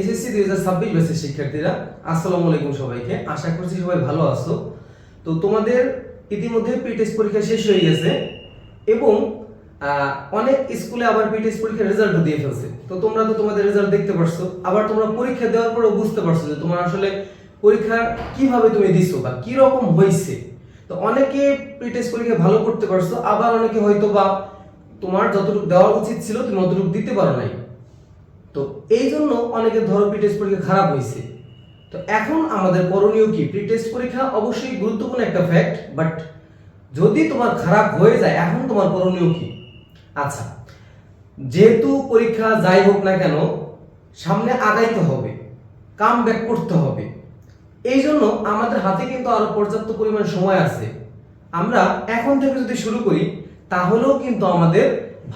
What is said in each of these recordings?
SSC দুই হাজার ছাব্বিশ ব্যাচের শিক্ষার্থীরা, আসসালামু আলাইকুম সবাইকে। আশা করছি সবাই ভালো আছো। তো তোমাদের ইতিমধ্যে প্রি টেস্ট পরীক্ষা শেষ হয়ে গেছে এবং অনেক স্কুলে আবার প্রি টেস্ট পরীক্ষার রেজাল্টও দিয়ে ফেলছে। তো তোমরা তো তোমাদের রেজাল্ট দেখতে পারছ। আবার তোমরা পরীক্ষা দেওয়ার পরেও বুঝতে পারছ যে তোমার আসলে পরীক্ষা কীভাবে তুমি দিছো বা কি রকম হয়েছে তো অনেকে প্রি টেস্ট পরীক্ষা ভালো করতে পারছ, আবার অনেকে হয়তো বা তোমার যতটুকু দেওয়া উচিত ছিল তুমি অতটুকু দিতে পারো নাই। তো এই জন্য অনেকে ধরো প্রি টেস্ট পরীক্ষা খারাপ হয়েছে। তো এখন আমাদের করণীয় কি? প্রি টেস্ট পরীক্ষা অবশ্যই গুরুত্বপূর্ণ একটা ফ্যাক্ট বাট যদি তোমার খারাপ হয়ে যায়, এখন তোমার করণীয় কি? আচ্ছা যেহেতু পরীক্ষা যাই হোক না কেন, সামনে আগাইতে হবে কাম ব্যাক করতে হবে। এই জন্য আমাদের হাতে কিন্তু আরও পর্যাপ্ত পরিমাণ সময় আছে। আমরা এখন থেকে যদি শুরু করি, তাহলেও কিন্তু আমাদের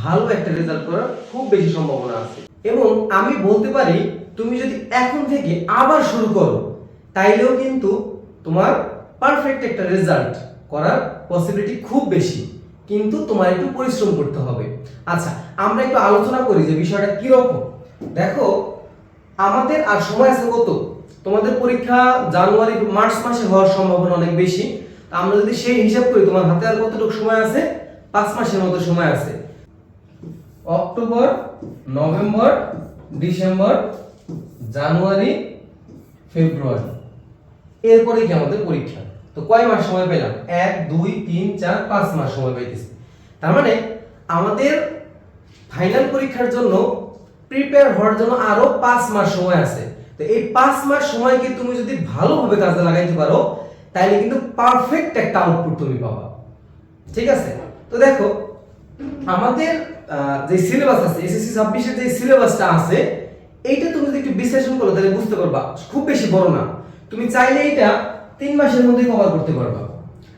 ভালো একটা রেজাল্ট করার খুব বেশি সম্ভাবনা আছে। এবং আমি বলতে পারি, তুমি যদি এখন থেকে আবার শুরু করো, তাইলেও কিন্তু তোমার পারফেক্ট একটা রেজাল্ট করার পসিবিলিটি খুব বেশি। কিন্তু তোমার একটু পরিশ্রম করতে হবে। আচ্ছা আমরা একটু আলোচনা করি যে বিষয়টা কীরকম। দেখো, আমাদের আর সময় আছে কত? তোমাদের পরীক্ষা জানুয়ারি মার্চ মাসে হওয়ার সম্ভাবনা অনেক বেশি। আমরা যদি সেই হিসাব করি, তোমার হাতে আর কতটুকু সময় আছে? পাঁচ মাসের মতো সময় আছে। October, November, December, January, February. এরপরে কি আমাদের পরীক্ষা? তো কয় মাস সময় পেলাম? এক, দুই, তিন, চার, পাঁচ মাস সময় পাইতেছি। তার মানে আমাদের ফাইনাল পরীক্ষার জন্য প্রিপেয়ার হওয়ার জন্য আরও পাঁচ মাস সময় আছে। তো এই পাঁচ মাস সময়কে তুমি যদি ভালোভাবে কাজে লাগাইতে পারো তাহলে কিন্তু পারফেক্ট একটা আউটপুট তুমি পাবা। ঠিক আছে? তো দেখো, আমাদের যে সিলেবাস আছে এসএসসি ছাব্বিশের যে সিলেবাসটা আছে, এইটা তুমি যদি একটু বিশ্লেষণ করো, তাহলে বুঝতে পারবা। খুব বেশি বড় না। তুমি চাইলে এটা তিন মাসের মধ্যেই কভার করতে পারবা।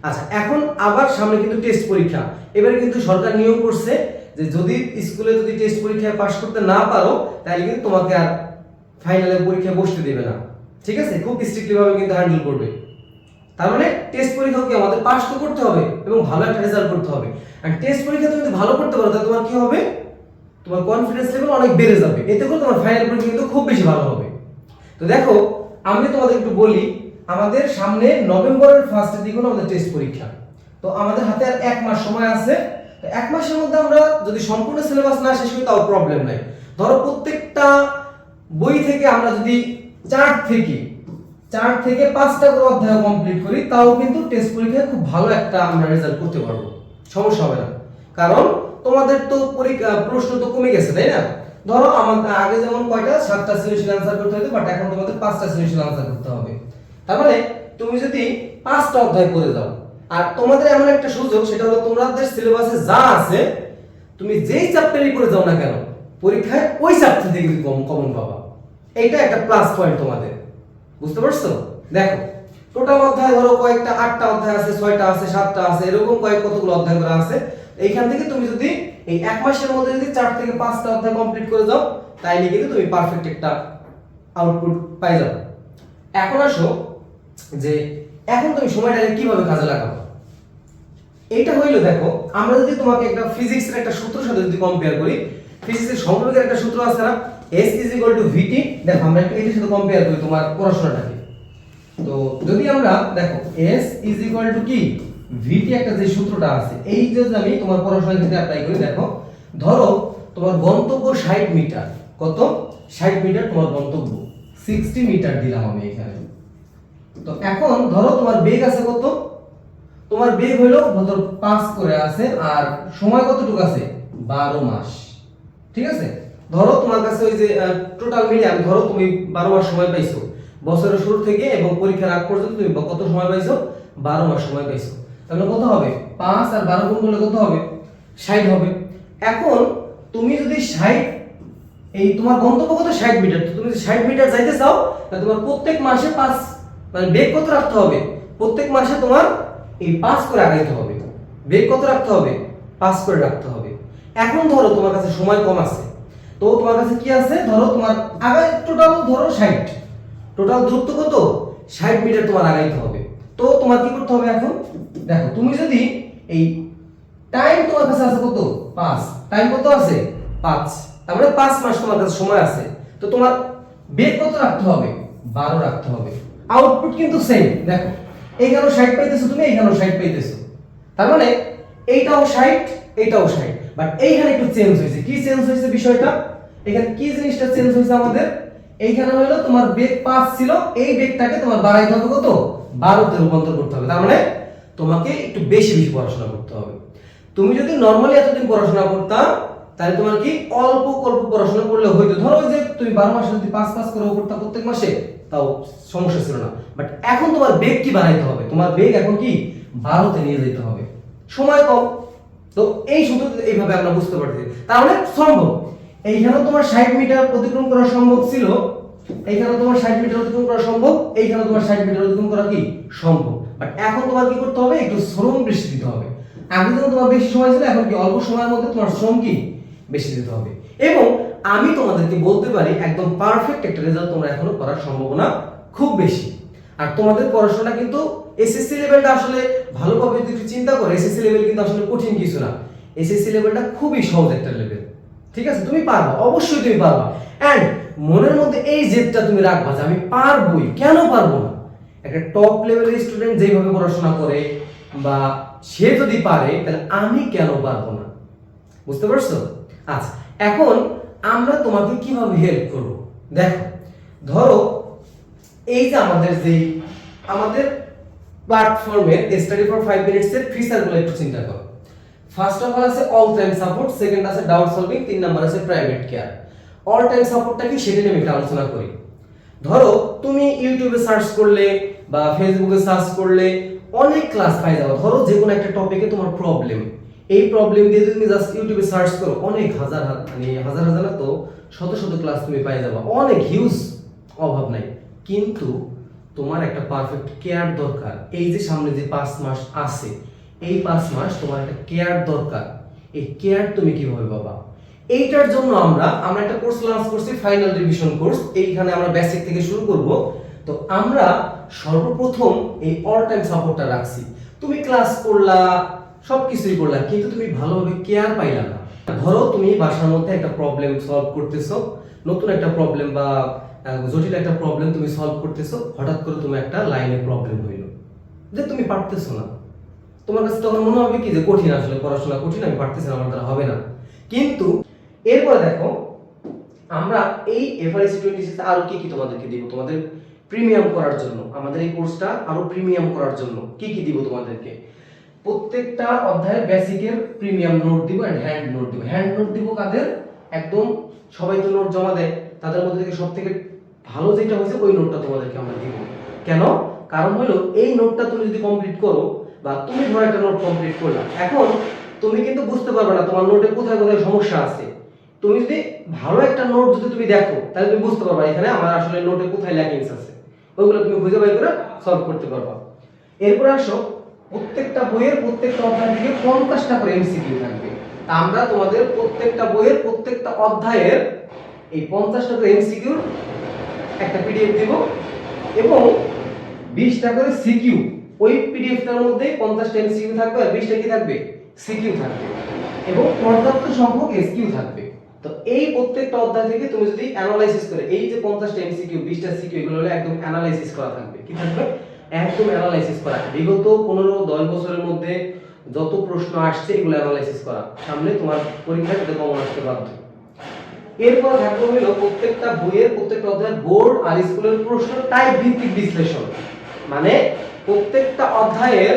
আচ্ছা এখন আবার সামনে কিন্তু টেস্ট পরীক্ষা। এবারে কিন্তু সরকার নিয়ম করছে যে যদি স্কুলে যদি টেস্ট পরীক্ষায় পাশ করতে না পারো, তাহলে কিন্তু তোমাকে আর ফাইনালে পরীক্ষায় বসতে দেবে না। ঠিক আছে? খুব স্ট্রিক্টলি ভাবে কিন্তু হ্যান্ডেল করবে। তার মানে টেস্ট পরীক্ষাকে আমাদের পাস তো করতে হবে এবং ভালো একটা রেজাল্ট করতে হবে। আর টেস্ট পরীক্ষা তুমি যদি ভালো করতে পারো, তাহলে তোমার কি হবে? তোমার কনফিডেন্স লেভেল অনেক বেড়ে যাবে। এতে করে তোমার ফাইনাল পরীক্ষা কিন্তু খুব বেশি ভালো হবে। তো দেখো, আমি তোমাদের একটু বলি, আমাদের সামনে নভেম্বরের ফার্স্টের দিকে হলো আমাদের টেস্ট পরীক্ষা। তো আমাদের হাতে আর এক মাস সময় আছে। এক মাসের মধ্যে আমরা যদি সম্পূর্ণ সিলেবাস না শেষ করি, তাও প্রবলেম নাই। ধরো প্রত্যেকটা বই থেকে আমরা যদি চার্ট থেকে চার থেকে পাঁচটা করে অধ্যায় কমপ্লিট করি, তাও কিন্তু টেস্ট পরীক্ষায় খুব ভালো একটা আমরা রেজাল্ট করতে পারব। সমস্যা হবে না। কারণ তোমাদের তো পরীক্ষা, প্রশ্ন তো কমে গেছে, তাই না? ধরো আমাদের আগে যেমন কয়টা, সাতটা সলিউশন আনসার করতে হতো বাট এখন তোমাদের পাঁচটা সলিউশন আনসার করতে হবে। তার মানে তুমি যদি পাঁচটা অধ্যায় করে যাও আর তোমাদের এমন একটা সুযোগ, সেটা হলো তোমাদের সিলেবাসে যা আছে, তুমি যেই চ্যাপ্টারই করে যাও না কেন, পরীক্ষায় ওই চ্যাপ্টার থেকে কম কমন পাবা। এইটা একটা প্লাস পয়েন্ট তোমাদের। বুঝতে পারছ? দেখো টোটাল অধ্যায় ধরো কয়েকটা, আটটা অধ্যায় আছে, ছয়টা আছে, সাতটা আছে, এরকম কয়েক কতগুলো অধ্যায় করা আছে। এইখান থেকে তুমি যদি এই এক মাসের মধ্যে যদি চার থেকে পাঁচটা অধ্যায় কমপ্লিট করে যাও, তাইলে কিন্তু তুমি পারফেক্ট একটা আউটপুট পাই যাবে এখন আসো যে, এখন তুমি সময়টাকে কীভাবে কাজে লাগাবো এটা হইল দেখো, আমরা যদি তোমাকে একটা ফিজিক্সের একটা সূত্রের সাথে যদি কম্পেয়ার করি ফিজিক্সের সম্পর্কের একটা সূত্র আছে না s is equal to v t দেখো আমরা একটু এটার সাথে কম্পেয়ার করি তোমার পড়াশোনাটাকে তো যদি আমরা, দেখো, s ইজ ইকুয়াল টু কি? ভিটি একটা যে সূত্রটা আছে, এই যে আমি তোমার পড়াশোনার ক্ষেত্রে অ্যাপ্লাই করি, দেখো, ধরো তোমার গন্তব্য 60 মিটার। কত? 60 মিটার তোমার গন্তব্য। 60 মিটার দিলাম আমি এখানে। তো এখন ধরো তোমার বেগ আছে কত? তোমার বেগ হইল ধরো পাঁচ করে আছে, আর সময় কতটুকু আছে? বারো মাস। ঠিক আছে? ধরো তোমার কাছে ওই যে টোটাল মিডিয়াম ধরো তুমি বারো মাস সময় পাইছো। বছরের শুরু থেকে এবং পরীক্ষার আগ পর্যন্ত তুমি কত সময় পাইছো? বারো মাস সময় পাইছো। তাহলে কত হবে? পাঁচ আর বারো গুণ করলে কত হবে? ষাট হবে। এখন তুমি যদি ষাট, এই তোমার গন্তব্য কত? ষাট মিটার তুমি যদি ষাট মিটার যাইতে চাও, তাহলে তোমার প্রত্যেক মাসে পাঁচ মানে বেগ কত রাখতে হবে? প্রত্যেক মাসে তোমার এই পাঁচ করে আগাইতে হবে। বেগ কত রাখতে হবে? পাঁচ করে রাখতে হবে। এখন ধরো তোমার কাছে সময় কম আছে। তো তোমার কাছে কি আছে? ধরো তোমার আগাই টোটাল ধরো ষাট। টোটাল দূরত্ব কত? ষাট মিটার তোমার আগাইতে হবে। তো তোমার কি করতে হবে এখন? দেখো, তুমি যদি এই টাইম তোমার কাছে আছে কত? পাঁচ। টাইম কত আছে? পাঁচ। তার মানে পাঁচ মাস তোমার কাছে সময় আছে। তো তোমার বেগ কত রাখতে হবে? বারো রাখতে হবে। আউটপুট কিন্তু সেম দেখো, এইখানেও ষাট পাইতেছো তুমি, এইখানেও ষাট পাইতেছো। তার মানে এইটাও ষাট এইটাও ষাট। বাট এইখানে একটু চেঞ্জ হয়েছে। কি চেঞ্জ হয়েছে বিষয়টা? এখানে কি জিনিসটা চেঞ্জ হয়েছে আমাদের? এইখানে হলো তোমার বেগ পাঁচ ছিল, এই বেগটাকে তোমার বাড়াইতে হবে কত? বারোতে রূপান্তর করতে হবে। তার মানে তোমাকে একটু বেশি বেশি পড়াশোনা করতে হবে। তুমি যদি নর্মালি এতদিন পড়াশোনা করতাম তাহলে তোমার কি অল্প অল্প পড়াশোনা করলে হইতো? ধরো যে তুমি বারো মাসে যদি পাঁচ পাঁচ করে করতা প্রত্যেক মাসে, তাও সমস্যা ছিল না। বাট এখন তোমার বেগ কি বাড়াইতে হবে? তোমার বেগ এখন কি? বারোতে নিয়ে যেতে হবে। সময় কম। তো এই সূত্র এইভাবে আমরা বুঝতে পারছি তাহলে সম্ভব। এইখানে তোমার ষাট মিটার অতিক্রম করা সম্ভব ছিল। এইখানে তোমার ষাট মিটার অতিক্রম করা সম্ভব। এইখানে তোমার ষাট মিটার অতিক্রম করা কি? সম্ভব। বাট এখন তোমার কি করতে হবে? একটু শ্রম বেশি দিতে হবে। আগে যখন তোমার বেশি সময় ছিল, এখন কি অল্প সময়ের মধ্যে তোমার শ্রম কি? বেশি দিতে হবে। এবং আমি তোমাদেরকে বলতে পারি, একদম পারফেক্ট একটা রেজাল্ট তোমরা এখনও করার সম্ভাবনা খুব বেশি। আর তোমাদের পড়াশোনা কিন্তু এসএসসি লেভেলটা আসলে ভালোভাবে যদি চিন্তা করো এসএসসি লেভেল কিন্তু আসলে কঠিন কিছু না। এসএসসি লেভেলটা খুবই সহজ একটা লেভেল ঠিক আছে? তুমি পারবা, অবশ্যই তুমি পারবা। এন্ড মনের মধ্যে এই জেদটা তুমি রাখবা যে আমি পারবই, কেন পারব না? একটা টপ লেভেলের স্টুডেন্ট যেভাবে পড়াশোনা করে বা সে যদি পারে, তাহলে আমি কেন পারব না? বুঝতে পারছ? আচ্ছা এখন আমরা তোমাকে কীভাবে হেল্প করব? দেখো, ধরো এই যে আমাদের যে আমাদের প্ল্যাটফর্মের স্টাডি ফর ফাইভ মিনিটস এর ফিচারগুলো একটু চিন্তা করো। ফার্স্ট অফ অল আছে অল টাইম সাপোর্ট সেকেন্ড আছে ডাউট সলভিং তিন নাম্বার আছে প্রাইভেট কেয়ার অল টাইম সাপোর্টটা কি? সেটা নিয়ে একটু আলোচনা করি। ধরো, তুমি ইউটিউবে সার্চ করলে বা ফেসবুকে সার্চ করলে অনেক ক্লাস পাই যাবে ধরো যে কোনো একটা টপিকে তোমার প্রবলেম এই প্রবলেম দিয়ে তুমি জাস্ট ইউটিউবে সার্চ করো, অনেক হাজার মানে হাজার হাজার না তো, শত শত ক্লাস তুমি পাই যাবা। অনেক হিউজ অভাব নাই। কিন্তু তোমার একটা পারফেক্ট কেয়ার দরকার। এই যে সামনে যে পাঁচ মাস আছে, এই পাঁচ মাস তোমার একটা কেয়ার দরকার। এই কেয়ার তুমি কীভাবে পাবা? এইটার জন্য আমরা আমরা একটা কোর্স লঞ্চ করছি ফাইনাল রিভিশন কোর্স এইখানে আমরা বেসিক থেকে শুরু করব। তো আমরা সর্বপ্রথম এই অল টাইম সাপোর্টটা রাখছি। তুমি ক্লাস করলা সব কিছুই করলা, কিন্তু তুমি ভালোভাবে কেয়ার পাইলা না। ধরো তুমি বাসার মধ্যে একটা প্রবলেম সলভ করতেছো, নতুন একটা প্রবলেম বা জটিল একটা প্রবলেম তুমি সলভ করতেছো, হঠাৎ করে তুমি একটা লাইনে প্রবলেম হইল। যে তুমি পারতেছো না। তোমার কাছে তখন মনে হবে কি যে কঠিন, আসলে পড়াশোনা কঠিন, আমি পারতেছি না, আমার দ্বারা হবে না। কিন্তু এরপরে দেখো, আমরা এই এফআরএসি টোয়েন্টি সিক্স আরও কি কি তোমাদেরকে দিব? তোমাদের প্রিমিয়াম করার জন্য, আমাদের এই কোর্সটা আরও প্রিমিয়াম করার জন্য কি কি দিব তোমাদেরকে? প্রত্যেকটা অধ্যায়ের বেসিকের প্রিমিয়াম নোট দিব এন্ড হ্যান্ড নোট দিব। হ্যান্ড নোট দিব কাদের? একদম সবাই তো নোট জমা দেয়। তাদের মধ্যে থেকে সব থেকে ভালো যেটা হয়েছে, ওই নোটটা তোমাদেরকে আমরা দিব। কেন? কারণ হলো, এই নোটটা তুমি যদি কমপ্লিট করো, বা তুমি ধরো একটা নোট কমপ্লিট করলা, এখন তুমি কিন্তু বুঝতে পারবে না তোমার নোটে কোথায় কোথায় সমস্যা আছে। তুমি যদি ভালো একটা নোট যদি তুমি দেখো, তাহলে তুমি বুঝতে পারবা এখানে আমার আসলে নোটে কোথায় ল্যাকিংস আছে। ওইগুলো তুমি খুঁজে বের করে সলভ করতে পারবা। এরপর আসো, প্রত্যেকটা বইয়ের প্রত্যেকটা অধ্যায় থেকে পঞ্চাশটা করে এমসিকিউ থাকবে। তা আমরা তোমাদের প্রত্যেকটা বইয়ের প্রত্যেকটা অধ্যায়ের এই পঞ্চাশটা করে এমসিকিউর একটা পিডিএফ দিব এবং বিশটা করে সিকিউ, ওই পিডিএফটার মধ্যে পঞ্চাশটা এমসিকিউ থাকবে আর বিশটা কি থাকবে? সিকিউ থাকবে। এবং পর্যাপ্ত সংখ্যক এসকিউ থাকবে। তো এই প্রত্যেকটা অধ্যায় থেকে তুমি যদি অ্যানালাইসিস করে, এই যে পঞ্চাশটা এমসিকিউ, বিশটা সিকিউ, এগুলো হলো একদম অ্যানালাইসিস করা থাকবে। কি থাকবে? একদম অ্যানালাইসিস করা। বিগত পনেরো, দশ বছরের মধ্যে যত প্রশ্ন আসছে, এগুলো অ্যানালাইসিস করা। সামনে তোমার পরীক্ষায় যাতে কমন আসতে বাধ্য। এরপর থাকবে হলো প্রত্যেকটা বইয়ের, প্রত্যেকটা অধ্যায়ের বোর্ড আর স্কুলের প্রশ্ন টাইপ ভিত্তিক বিশ্লেষণ। মানে প্রত্যেকটা অধ্যায়ের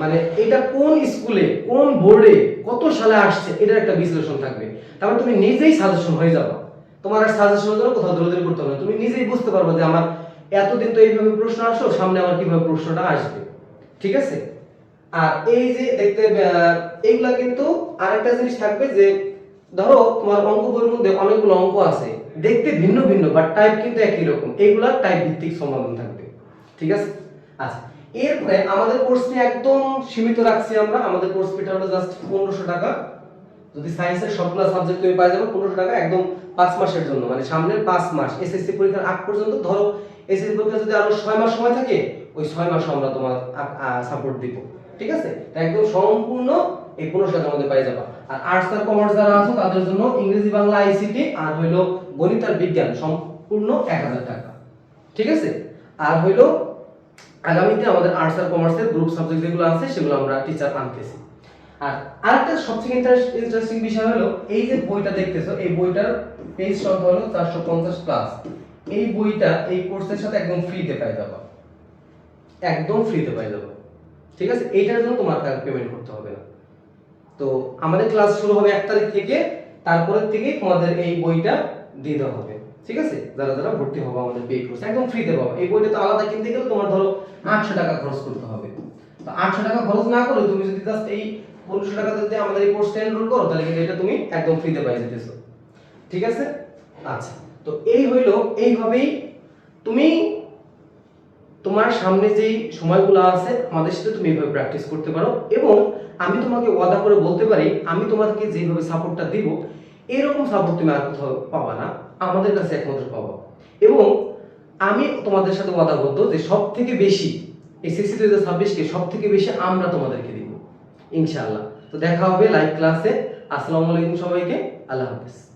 মানে এটা কোন স্কুলে, কোন বোর্ডে কত সালে আসছে, এটার একটা বিশ্লেষণ থাকবে। তারপর তুমি নিজেই সাজেশন হয়ে যাবে। তোমার আর সাজেশনের জন্য কোথাও দৌড়াদৌড়ি করতে হবে তুমি নিজেই বুঝতে পারবে যে আমার এতদিন তো এইভাবে প্রশ্ন আসলো, সামনে আমার কীভাবে প্রশ্নটা আসবে। ঠিক আছে? আর এই যে দেখতে এইগুলা কিন্তু আরেকটা জিনিস থাকবে যে ধরো, তোমার অঙ্ক বইয়ের মধ্যে অনেকগুলো অঙ্ক আছে। দেখতে ভিন্ন ভিন্ন বাট টাইপ কিন্তু একই রকম। এইগুলা টাইপ ভিত্তিক সমাধান থাকবে। ঠিক আছে? আচ্ছা এরপরে আমাদের কোর্স নিয়ে একদম সীমিত রাখছি আমরা। আমাদের কোর্স ফিটা হলো জাস্ট পনেরোশো টাকা। যদি সায়েন্সের সবগুলো সাবজেক্ট তুমি পাই যাবে, পনেরোশো টাকা একদম পাঁচ মাসের জন্য। মানে সামনের পাঁচ মাস এসএসসি পরীক্ষার আগ পর্যন্ত, ধরো এসএসসি পরীক্ষা যদি আরও ছয় মাস সময় থাকে, ওই ছয় মাস আমরা তোমার সাপোর্ট দিব। ঠিক আছে? একদম সম্পূর্ণ এই পনেরোশো টাকার মধ্যে পাই যাবা। আর আর্টস আর কমার্স যারা আছো, তাদের জন্য ইংরেজি, বাংলা আইসিটি আর হইল গণিত আর বিজ্ঞান সম্পূর্ণ এক হাজার টাকা। ঠিক আছে? আর হইল আগামীতে আমাদের আর্টস আর কমার্সের গ্রুপ সাবজেক্ট যেগুলো আছে, সেগুলো আমরা টিচার আনতেছি। আর আরেকটা সবথেকে ইন্টারেস্টিং বিষয় হলো, এই যে বইটা দেখতেছো, এই বইটার পেজ সংখ্যা হলো চারশো পঞ্চাশ প্লাস এই বইটা, এই কোর্সের সাথে একদম ফ্রিতে পাই যাবা। একদম ফ্রিতে পাই যাব। ঠিক আছে? এইটার জন্য তোমার পেমেন্ট করতে হবে না। তো আমাদের ক্লাস শুরু হবে এক তারিখ থেকে, তারপরের থেকে তোমাদের এই বইটা দিয়ে দেওয়া হবে। ঠিক আছে? যারা যারা ভর্তি হবে আমাদের পেড কোর্স একদম ফ্রিতে পাবো। এই বইটা তো আলাদা কিনতে গেলে তোমার ধরো আটশো টাকা খরচ করতে হবে। তো আটশো টাকা খরচ না করে তুমি যদি জাস্ট এই পনেরোশো টাকা যদি আমাদের এই কোর্সটা এনরোল করো, তাহলে কিন্তু এটা তুমি একদম ফ্রিতে পাই যেতেছো। ঠিক আছে? আচ্ছা তো এই হইল, এইভাবেই তুমি তোমার সামনে যেই সময়গুলো আছে, আমাদের সাথে তুমি এইভাবে প্র্যাকটিস করতে পারো এবং আমি তোমাকে ওয়াদা করে বলতে পারি, আমি তোমাকে যেভাবে সাপোর্টটা দিব, এরকম সাপোর্ট তুমি আর কোথাও পাবা না, আমাদের কাছে একমাত্র পাবা। এবং আমি তোমাদের সাথে ওয়াদাবদ্ধ যে সব থেকে বেশি এসএসসি দুই হাজার ছাব্বিশকে সব থেকে বেশি আমরা তোমাদেরকে দিব, ইনশাআল্লাহ। তো দেখা হবে লাইভ ক্লাসে আসসালামু আলাইকুম সবাইকে, আল্লাহ হাফিজ।